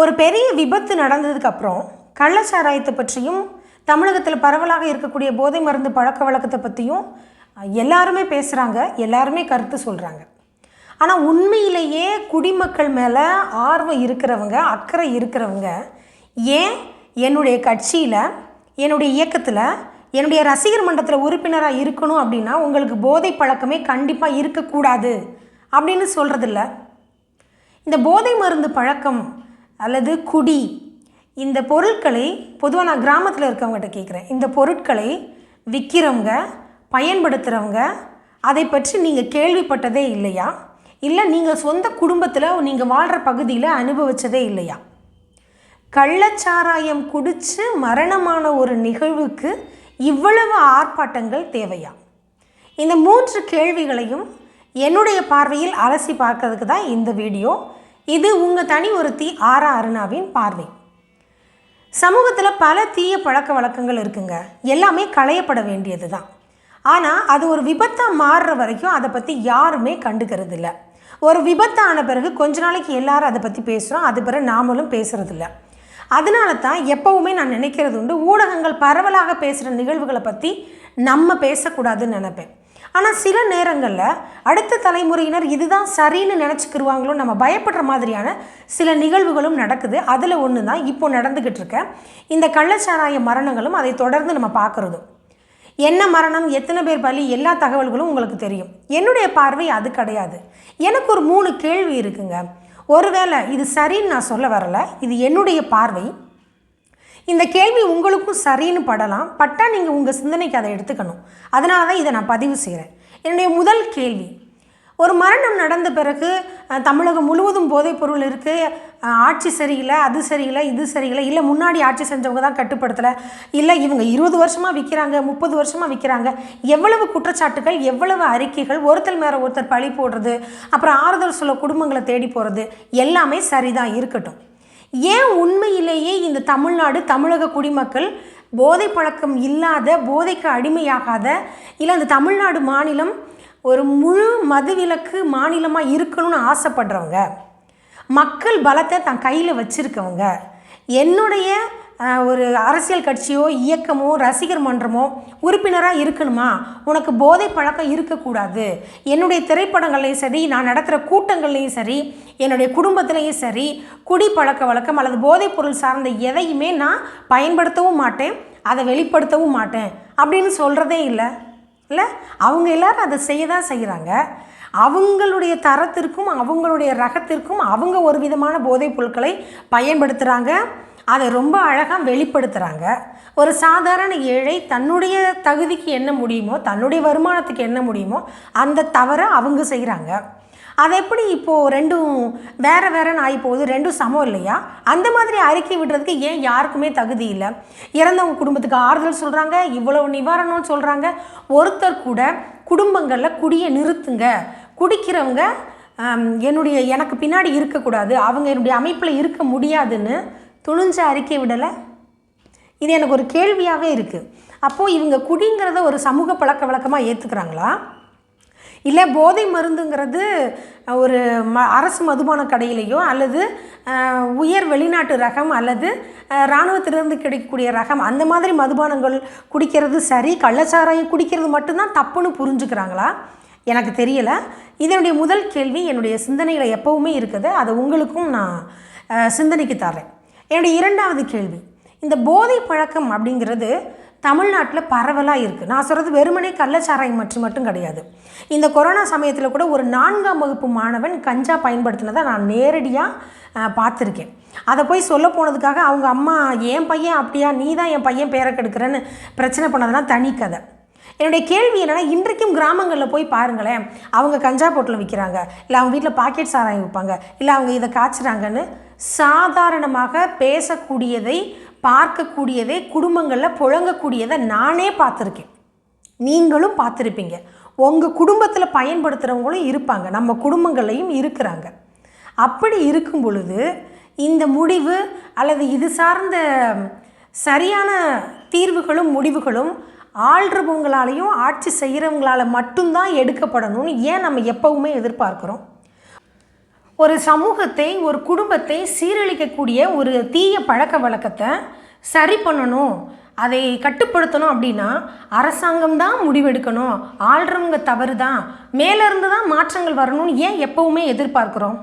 ஒரு பெரிய விபத்து நடந்ததுக்கப்புறம் கள்ளச்சாராயத்தை பற்றியும் தமிழகத்தில் பரவலாக இருக்கக்கூடிய போதை மருந்து பழக்க வழக்கத்தை பற்றியும் எல்லாருமே பேசுகிறாங்க எல்லாருமே கருத்து சொல்கிறாங்க ஆனால் உண்மையிலேயே குடிமக்கள் மேலே ஆர்வம் இருக்கிறவங்க அக்கறை இருக்கிறவங்க ஏன் என்னுடைய கட்சியில் என்னுடைய இயக்கத்தில் என்னுடைய ரசிகர் மன்றத்தில் உறுப்பினராக இருக்கணும் அப்படின்னா உங்களுக்கு போதை பழக்கமே கண்டிப்பாக இருக்கக்கூடாது அப்படின்னு சொல்கிறதில்ல இந்த போதை மருந்து பழக்கம் அல்லது குடி. இந்த பொருட்களை பொதுவாக நான் கிராமத்தில் இருக்கவங்ககிட்ட கேட்குறேன் இந்த பொருட்களை விற்கிறவங்க பயன்படுத்துகிறவங்க அதை பற்றி நீங்கள் கேள்விப்பட்டதே இல்லையா? இல்லை நீங்கள் சொந்த குடும்பத்தில் நீங்கள் வாழ்கிற பகுதியில் அனுபவித்ததே இல்லையா? கள்ளச்சாராயம் குடித்து மரணமான ஒரு நிகழ்வுக்கு இவ்வளவு ஆர்ப்பாட்டங்கள் தேவையா? இந்த மூன்று கேள்விகளையும் என்னுடைய பார்வையில் அலசி பார்க்கறதுக்கு தான் இந்த வீடியோ இது உங்கள் தனி ஒருத்தி ஆரா அருணாவின் பார்வை. சமூகத்தில் பல தீய பழக்க வழக்கங்கள் இருக்குங்க. எல்லாமே களையப்பட வேண்டியது தான் ஆனால் அது ஒரு விபத்தாக மாறுற வரைக்கும் அதை பற்றி யாருமே கண்டுக்கிறது இல்லை ஒரு விபத்தான பிறகு கொஞ்ச நாளைக்கு எல்லாரும் அதை பற்றி பேசுகிறோம் அது பிறகு நாமளும் பேசுகிறதில்ல அதனால தான் எப்போவுமே நான் நினைக்கிறது உண்டு ஊடகங்கள் பரவலாக பேசுகிற நிகழ்வுகளை பற்றி நம்ம பேசக்கூடாதுன்னு நினைப்பேன். ஆனால் சில நேரங்களில் அடுத்த தலைமுறையினர் இதுதான் சரின்னு நினச்சிக்கிருவாங்களோ நம்ம பயப்படுற மாதிரியான சில நிகழ்வுகளும் நடக்குது. அதில் ஒன்று தான் இப்போ நடந்துக்கிட்டு இருக்க இந்த கள்ளச்சாராய மரணங்களும் அதை தொடர்ந்து நம்ம பார்க்குறதும் என்ன மரணம் எத்தனை பேர் பலி எல்லா தகவல்களும் உங்களுக்கு தெரியும். என்னுடைய பார்வை அது கிடையாது. எனக்கு ஒரு மூணு கேள்வி இருக்குங்க. ஒருவேளை இது சரின்னு நான் சொல்ல வரல இது என்னுடைய பார்வை. இந்த கேள்வி உங்களுக்கும் சரின்னு படலாம். பட்டா நீங்கள் உங்கள் சிந்தனைக்கு அதை எடுத்துக்கணும். அதனால தான் இதை நான் பதிவு செய்கிறேன் என்னுடைய முதல் கேள்வி ஒரு மரணம் நடந்த பிறகு தமிழகம் முழுவதும் போதைப் பொருள் இருக்குது ஆட்சி சரியில்லை அது சரியில்லை இது சரியில்லை இல்லை முன்னாடி ஆட்சி செஞ்சவங்க தான் கட்டுப்படுத்தலை இல்லை இவங்க இருபது வருஷமாக விற்கிறாங்க முப்பது வருஷமாக விற்கிறாங்க எவ்வளவு குற்றச்சாட்டுகள் எவ்வளவு அறிக்கைகள் ஒருத்தர் மேலே ஒருத்தர் பழி போடுறது அப்புறம் ஆறுதல் சொல்ல குடும்பங்களை தேடி போகிறது எல்லாமே சரிதான் இருக்கட்டும். ஏன் உண்மையிலேயே இந்த தமிழ்நாடு தமிழக குடிமக்கள் போதை பழக்கம் இல்லாத போதைக்கு அடிமையாகாத இல்லை அந்த தமிழ்நாடு மாநிலம் ஒரு முழு மதுவிலக்கு மாநிலமாக இருக்கணும்னு ஆசைப்படுறவங்க மக்கள் பலத்தை தன் கையில் வச்சுருக்கவங்க என்னுடைய ஒரு அரசியல் கட்சியோ இயக்கமோ ரசிகர் மன்றமோ உறுப்பினராக இருக்கணுமா? உனக்கு போதை பழக்கம் இருக்கக்கூடாது. என்னுடைய திரைப்படங்கள்லையும் சரி நான் நடத்துகிற கூட்டங்கள்லையும் சரி என்னுடைய குடும்பத்திலையும் சரி குடி பழக்க வழக்கம் அல்லது போதைப் பொருள் சார்ந்த எதையுமே நான் பயன்படுத்தவும் மாட்டேன் அதை வெளிப்படுத்தவும் மாட்டேன் அப்படின்னு சொல்கிறதே இல்லை. இல்லை? அவங்க எல்லாரும் அதை செய்ய தான் செய்கிறாங்க அவங்களுடைய தரத்திற்கும் அவங்களுடைய ரகத்திற்கும் அவங்க ஒரு விதமான போதைப் பொருட்களை பயன்படுத்துகிறாங்க அதை ரொம்ப அழகாக வெளிப்படுத்துகிறாங்க ஒரு சாதாரண ஏழை தன்னுடைய தகுதிக்கு என்ன முடியுமோ தன்னுடைய வருமானத்துக்கு என்ன முடியுமோ அந்த தவறை அவங்க செய்கிறாங்க அது எப்படி இப்போது ரெண்டும் வேற வேறன்னு ஆகி போகுது ரெண்டும் சமம் இல்லையா? அந்த மாதிரி அறிக்கை விடுறதுக்கு ஏன் யாருக்குமே தகுதி இல்லை? இறந்தவங்க குடும்பத்துக்கு ஆறுதல் சொல்கிறாங்க இவ்வளவு நிவாரணம்னு சொல்கிறாங்க ஒருத்தர் கூட குடும்பங்களில் குடியை நிறுத்துங்க. குடிக்கிறவங்க என்னுடைய எனக்கு பின்னாடி இருக்கக்கூடாது அவங்க என்னுடைய அமைப்பில் இருக்க முடியாதுன்னு துணிஞ்ச அறிக்கை விடலை? இது எனக்கு ஒரு கேள்வியாகவே இருக்குது அப்போது இவங்க குடிங்கிறத ஒரு சமூக பழக்க வழக்கமாக ஏற்றுக்கிறாங்களா இல்லை போதை மருந்துங்கிறது ஒரு ம அரசு மதுபான கடையிலையோ அல்லது உயர் வெளிநாட்டு ரகம் அல்லது இராணுவத்திலிருந்து கிடைக்கக்கூடிய ரகம் அந்த மாதிரி மதுபானங்கள் குடிக்கிறது சரி கள்ளச்சாராயம் குடிக்கிறது மட்டும்தான் தப்புன்னு புரிஞ்சுக்கிறாங்களா? எனக்கு தெரியலை. இதனுடைய முதல் கேள்வி என்னுடைய சிந்தனையில் எப்போவுமே இருக்குது. அதை உங்களுக்கும் நான் சிந்தனைக்கு தரேன். என்னுடைய இரண்டாவது கேள்வி. இந்த போதை பழக்கம் அப்படிங்கிறது தமிழ்நாட்டில் பரவலாக இருக்குது நான் சொல்கிறது வெறுமனே கள்ளச்சாராயம் மற்றும் மட்டும் கிடையாது. இந்த கொரோனா சமயத்தில் கூட ஒரு நான்காம் வகுப்பு மாணவன் கஞ்சா பயன்படுத்தினதை நான் நேரடியாக பார்த்துருக்கேன். அதை போய் சொல்ல போனதுக்காக அவங்க அம்மா என் பையன் அப்படியா? நீ தான் என் பையன் பேரை கெடுக்கிறேன்னு பிரச்சனை பண்ணதெல்லாம் தனி கதை. என்னுடைய கேள்வி என்னென்னா இன்றைக்கும் கிராமங்களில் போய் பாருங்களேன் அவங்க கஞ்சா போட்டில் விற்கிறாங்க இல்லை அவங்க வீட்டில் பாக்கெட் சாராயம் விற்பாங்க இல்லை அவங்க இதை காய்ச்சுறாங்கன்னு சாதாரணமாக பேசக்கூடியதை பார்க்கக்கூடியதை குடும்பங்களில் புழங்கக்கூடியதை நானே பார்த்துருக்கேன். நீங்களும் பார்த்துருப்பீங்க. உங்கள் குடும்பத்தில் பயன்படுத்துகிறவங்களும் இருப்பாங்க. நம்ம குடும்பங்கள்லையும் இருக்கிறாங்க. அப்படி இருக்கும் பொழுது இந்த முடிவு அல்லது இது சார்ந்த சரியான தீர்வுகளும் முடிவுகளும் ஆள்றவங்களாலையும் ஆட்சி செய்கிறவங்களால மட்டும்தான் எடுக்கப்படணும்னு ஏன் நம்ம எப்பவுமே எதிர்பார்க்குறோம்? ஒரு சமூகத்தை ஒரு குடும்பத்தை சீரழிக்கக்கூடிய ஒரு தீய பழக்க வழக்கத்தை சரி பண்ணணும் அதை கட்டுப்படுத்தணும் அப்படின்னா அரசாங்கம் தான் முடிவெடுக்கணும். ஆள்றவங்க தவறு தான் மேலேருந்து தான் மாற்றங்கள் வரணும்னு ஏன் எப்பவுமே எதிர்பார்க்குறோம்?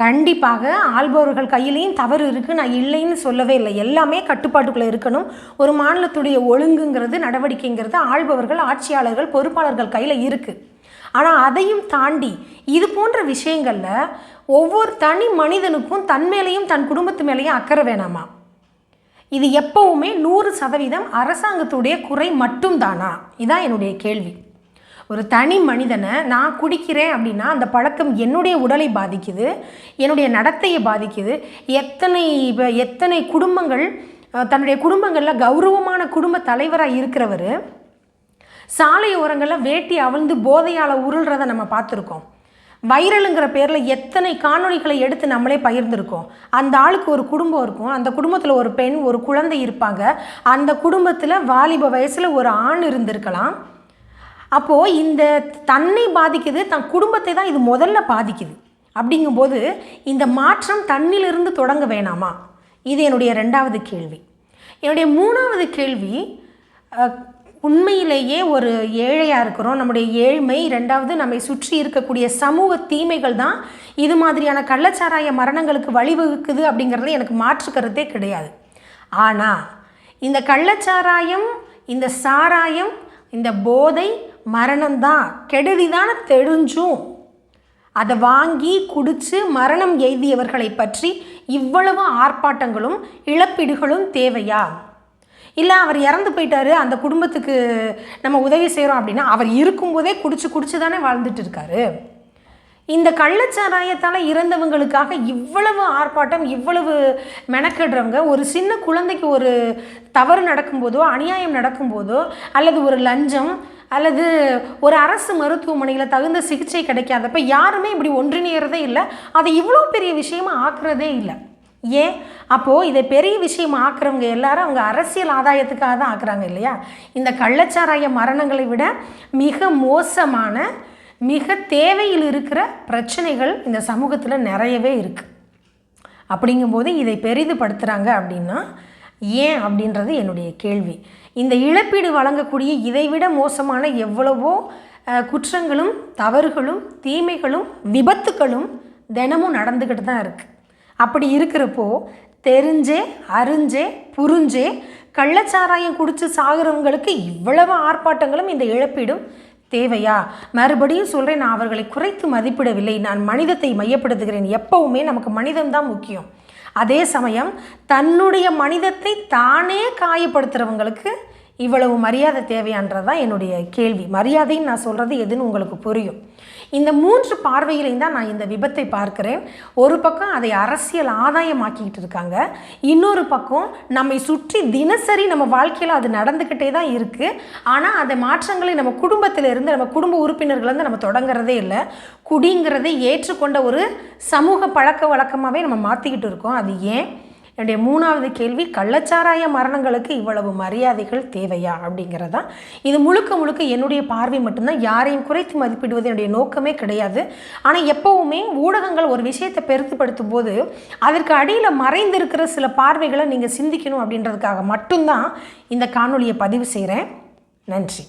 கண்டிப்பாக ஆள்பவர்கள் கையிலையும் தவறு இருக்குது நான் இல்லைன்னு சொல்லவே இல்லை. எல்லாமே கட்டுப்பாட்டுக்குள்ளே இருக்கணும். ஒரு மாநிலத்துடைய ஒழுங்குங்கிறது நடவடிக்கைங்கிறது ஆள்பவர்கள் ஆட்சியாளர்கள் பொறுப்பாளர்கள் கையில் இருக்குது ஆனால் அதையும் தாண்டி இது போன்ற விஷயங்களில் ஒவ்வொரு தனி மனிதனுக்கும் தன் மேலேயும் தன் குடும்பத்து மேலேயும் அக்கறை வேணாமா? இது எப்பவுமே நூறு சதவீதம் அரசாங்கத்துடைய குறை மட்டும்தானா? இதான் என்னுடைய கேள்வி. ஒரு தனி மனிதனை நான் குடிக்கிறேன் அப்படின்னா அந்த பழக்கம் என்னுடைய உடலை பாதிக்குது என்னுடைய நடத்தையை பாதிக்குது. எத்தனை எத்தனை குடும்பங்கள் தன்னுடைய குடும்பங்களில் கௌரவமான குடும்ப தலைவராக இருக்கிறவர் சாலை ஓரங்களில் வேட்டி அவிழ்ந்து போதையால் உருள்றதை நம்ம பார்த்துருக்கோம். வைரலுங்கிற பேரில் எத்தனை காணொளிகளை எடுத்து நம்மளே பகிர்ந்திருக்கோம். அந்த ஆளுக்கு ஒரு குடும்பம் இருக்கும் அந்த குடும்பத்தில் ஒரு பெண் ஒரு குழந்தை இருப்பாங்க. அந்த குடும்பத்தில் வாலிப வயசில் ஒரு ஆண் இருந்திருக்கலாம். அப்போது இந்த தன்னை பாதிக்குது தன் குடும்பத்தை தான் இது முதல்ல பாதிக்குது. அப்படிங்கும்போது இந்த மாற்றம் தன்னிலிருந்து தொடங்க வேணாமா? இது என்னுடைய ரெண்டாவது கேள்வி. என்னுடைய மூணாவது கேள்வி உண்மையிலேயே ஒரு ஏழையாக இருக்கிறோம். நம்முடைய ஏழ்மை ரெண்டாவது நம்மை சுற்றி இருக்கக்கூடிய சமூக தீமைகள் தான் இது மாதிரியான கள்ளச்சாராய மரணங்களுக்கு வழிவகுக்குது அப்படிங்கிறது எனக்கு மாற்றுக்கிறதே கிடையாது. ஆனால் இந்த கள்ளச்சாராயம் இந்த சாராயம் இந்த போதை மரணம்தான். கெடுதி தானே தெரிஞ்சும் அதை வாங்கி குடித்து மரணம் எய்தியவர்களை பற்றி இவ்வளவு ஆர்ப்பாட்டங்களும் இழப்பீடுகளும் தேவையா? இல்லை அவர் இறந்து போயிட்டாரு அந்த குடும்பத்துக்கு நம்ம உதவி செய்கிறோம் அப்படின்னா அவர் இருக்கும்போதே குடிச்சு குடிச்சு தானே வாழ்ந்துட்டு இருக்காரு? இந்த கள்ளச்சாராயத்தால் இறந்தவங்களுக்காக இவ்வளவு ஆர்ப்பாட்டம் இவ்வளவு மெனக்கெடுறவங்க ஒரு சின்ன குழந்தைக்கு ஒரு தவறு நடக்கும்போதோ அநியாயம் நடக்கும்போதோ அல்லது ஒரு லஞ்சம் அல்லது ஒரு அரசு மருத்துவமனையில் தகுந்த சிகிச்சை கிடைக்காதப்ப யாருமே இப்படி ஒன்றிணையறதே இல்லை. அதை இவ்வளோ பெரிய விஷயமா ஆக்குறதே இல்லை. ஏன்? அப்போது இதை பெரிய விஷயம் ஆக்குறவங்க எல்லாரும் அவங்க அரசியல் ஆதாயத்துக்காக தான் ஆக்குறாங்க இல்லையா? இந்த கள்ளச்சாராய மரணங்களை விட மிக மோசமான மிக தேவையில் இருக்கிற பிரச்சனைகள் இந்த சமூகத்தில் நிறையவே இருக்குது அப்படிங்கும்போது இதை பெரிதுபடுத்துகிறாங்க அப்படின்னா ஏன் அப்படின்றது என்னுடைய கேள்வி. இந்த இழப்பீடு வழங்கக்கூடிய இதைவிட மோசமான எவ்வளவோ குற்றங்களும் தவறுகளும் தீமைகளும் விபத்துகளும் தினமும் நடந்துக்கிட்டு தான் இருக்குது அப்படி இருக்கிறப்போ தெரிஞ்சே அறிஞ்சே புரிஞ்சே கள்ளச்சாராயம் குடித்து சாகிறவங்களுக்கு இவ்வளவு ஆர்ப்பாட்டங்களும் இந்த இழப்பீடும் தேவையா? மறுபடியும் சொல்கிறேன் நான் அவர்களை குறைத்து மதிப்பிடவில்லை. நான் மனிதத்தை மையப்படுத்துகிறேன். எப்பவுமே நமக்கு மனிதம்தான் முக்கியம். அதே சமயம் தன்னுடைய மனிதத்தை தானே காயப்படுத்துகிறவங்களுக்கு இவ்வளவு மரியாதை தேவையான்றது தான் என்னுடைய கேள்வி. மரியாதைன்னு நான் சொல்கிறது எதுன்னு உங்களுக்கு புரியும். இந்த மூன்று பார்வையிலையும் தான் நான் இந்த விபத்தை பார்க்கிறேன். ஒரு பக்கம் அதை அரசியல் ஆதாயமாக்கிக்கிட்டு இருக்காங்க. இன்னொரு பக்கம் நம்மை சுற்றி தினசரி நம்ம வாழ்க்கையில் அது நடந்துக்கிட்டே தான் இருக்குது ஆனால் அந்த மாற்றங்களை நம்ம குடும்பத்திலிருந்து நம்ம குடும்ப உறுப்பினர்கள்லேருந்து நம்ம தொடங்குறதே இல்லை. குடிங்கிறதை ஏற்றுக்கொண்ட ஒரு சமூக பழக்க வழக்கமாகவே நம்ம மாற்றிக்கிட்டு இருக்கோம். அது ஏன்? என்னுடைய மூணாவது கேள்வி கள்ளச்சாராய மரணங்களுக்கு இவ்வளவு மரியாதைகள் தேவையா? அப்படிங்கிறதா. இது முழுக்க முழுக்க என்னுடைய பார்வை மட்டும்தான். யாரையும் குறைத்து மதிப்பிடுவது என்னுடைய நோக்கமே கிடையாது. ஆனால் எப்போவுமே ஊடகங்கள் ஒரு விஷயத்தை பெருத்துப்படுத்தும் போது அதற்கு அடியில் மறைந்திருக்கிற சில பார்வைகளை நீங்கள் சிந்திக்கணும் அப்படின்றதுக்காக மட்டும்தான் இந்த காணொலியை பதிவு செய்கிறேன் நன்றி.